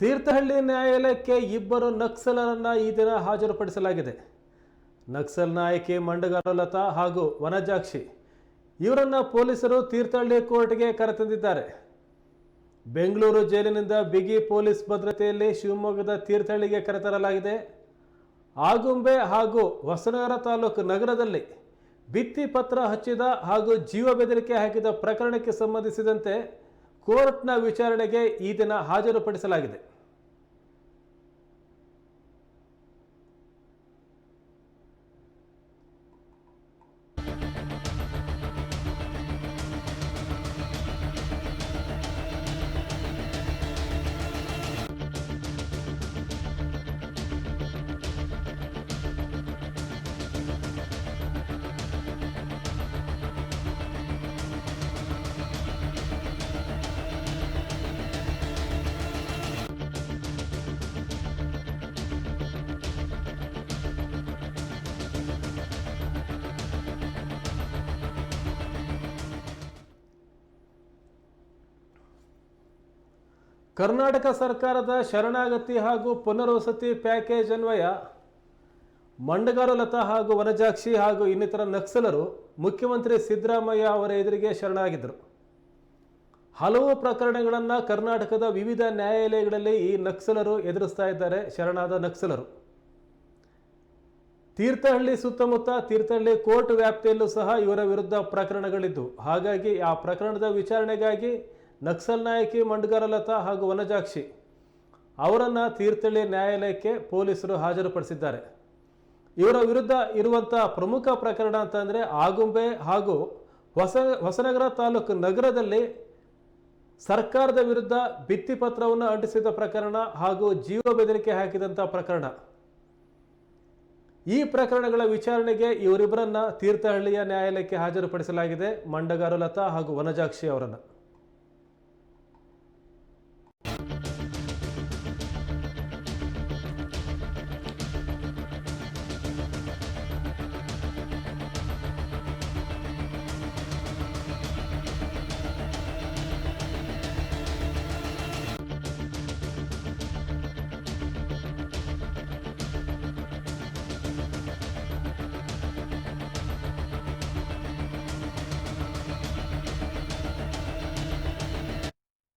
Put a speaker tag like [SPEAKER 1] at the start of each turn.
[SPEAKER 1] ತೀರ್ಥಹಳ್ಳಿ ನ್ಯಾಯಾಲಯಕ್ಕೆ ಇಬ್ಬರು ನಕ್ಸಲರನ್ನು ಈ ದಿನ ಹಾಜರುಪಡಿಸಲಾಗಿದೆ. ನಕ್ಸಲ್ ನಾಯಕಿ ಮಂಡಗಾರಲತಾ ಹಾಗೂ ವನಜಾಕ್ಷಿ ಇವರನ್ನ ಪೊಲೀಸರು ತೀರ್ಥಹಳ್ಳಿ ಕೋರ್ಟ್ಗೆ ಕರೆತಂದಿದ್ದಾರೆ. ಬೆಂಗಳೂರು ಜೈಲಿನಿಂದ ಬಿಗಿ ಪೊಲೀಸ್ ಭದ್ರತೆಯಲ್ಲಿ ಶಿವಮೊಗ್ಗದ ತೀರ್ಥಹಳ್ಳಿಗೆ ಕರೆತರಲಾಗಿದೆ. ಆಗುಂಬೆ ಹಾಗೂ ಹೊಸನಗರ ತಾಲೂಕು ನಗರದಲ್ಲಿ ಭಿತ್ತಿ ಪತ್ರ ಹಚ್ಚಿದ ಹಾಗೂ ಜೀವ ಬೆದರಿಕೆ ಹಾಕಿದ ಪ್ರಕರಣಕ್ಕೆ ಸಂಬಂಧಿಸಿದಂತೆ ಕೋರ್ಟ್ನ ವಿಚಾರಣೆಗೆ ಈ ದಿನ ಹಾಜರುಪಡಿಸಲಾಗಿದೆ. ಕರ್ನಾಟಕ ಸರ್ಕಾರದ ಶರಣಾಗತಿ ಹಾಗೂ ಪುನರ್ವಸತಿ ಪ್ಯಾಕೇಜ್ ಅನ್ವಯ, ಮಂಡಗಾರು ಲತಾ ಹಾಗೂ ವನಜಾಕ್ಷಿ ಹಾಗೂ ಇನ್ನಿತರ ನಕ್ಸಲರು ಮುಖ್ಯಮಂತ್ರಿ ಸಿದ್ದರಾಮಯ್ಯ ಅವರ ಎದುರಿಗೆ ಶರಣಾಗಿದ್ದರು. ಹಲವು ಪ್ರಕರಣಗಳನ್ನು ಕರ್ನಾಟಕದ ವಿವಿಧ ನ್ಯಾಯಾಲಯಗಳಲ್ಲಿ ಈ ನಕ್ಸಲರು ಎದುರಿಸ್ತಾ ಇದ್ದಾರೆ, ಶರಣಾದ ನಕ್ಸಲರು. ತೀರ್ಥಹಳ್ಳಿ ಸುತ್ತಮುತ್ತ ತೀರ್ಥಹಳ್ಳಿ ಕೋರ್ಟ್ ವ್ಯಾಪ್ತಿಯಲ್ಲೂ ಸಹ ಇವರ ವಿರುದ್ಧ ಪ್ರಕರಣಗಳಿದ್ದು, ಹಾಗಾಗಿ ಆ ಪ್ರಕರಣದ ವಿಚಾರಣೆಗಾಗಿ ನಕ್ಸಲ್ ನಾಯಕಿ ಮಂಡಗಾರಲತಾ ಹಾಗೂ ವನಜಾಕ್ಷಿ ಅವರನ್ನು ತೀರ್ಥಹಳ್ಳಿ ನ್ಯಾಯಾಲಯಕ್ಕೆ ಪೊಲೀಸರು ಹಾಜರುಪಡಿಸಿದ್ದಾರೆ. ಇವರ ವಿರುದ್ಧ ಇರುವಂಥ ಪ್ರಮುಖ ಪ್ರಕರಣ ಅಂತಂದರೆ ಆಗುಂಬೆ ಹಾಗೂ ಹೊಸ ಹೊಸನಗರ ತಾಲೂಕು ನಗರದಲ್ಲಿ ಸರ್ಕಾರದ ವಿರುದ್ಧ ಭಿತ್ತಿಪತ್ರವನ್ನು ಅಂಟಿಸಿದ ಪ್ರಕರಣ ಹಾಗೂ ಜೀವ ಬೆದರಿಕೆ ಹಾಕಿದಂಥ ಪ್ರಕರಣ. ಈ ಪ್ರಕರಣಗಳ ವಿಚಾರಣೆಗೆ ಇವರಿಬ್ಬರನ್ನ ತೀರ್ಥಹಳ್ಳಿಯ ನ್ಯಾಯಾಲಯಕ್ಕೆ ಹಾಜರುಪಡಿಸಲಾಗಿದೆ. ಮಂಡಗಾರು ಲತಾ ಹಾಗೂ ವನಜಾಕ್ಷಿ ಅವರನ್ನು.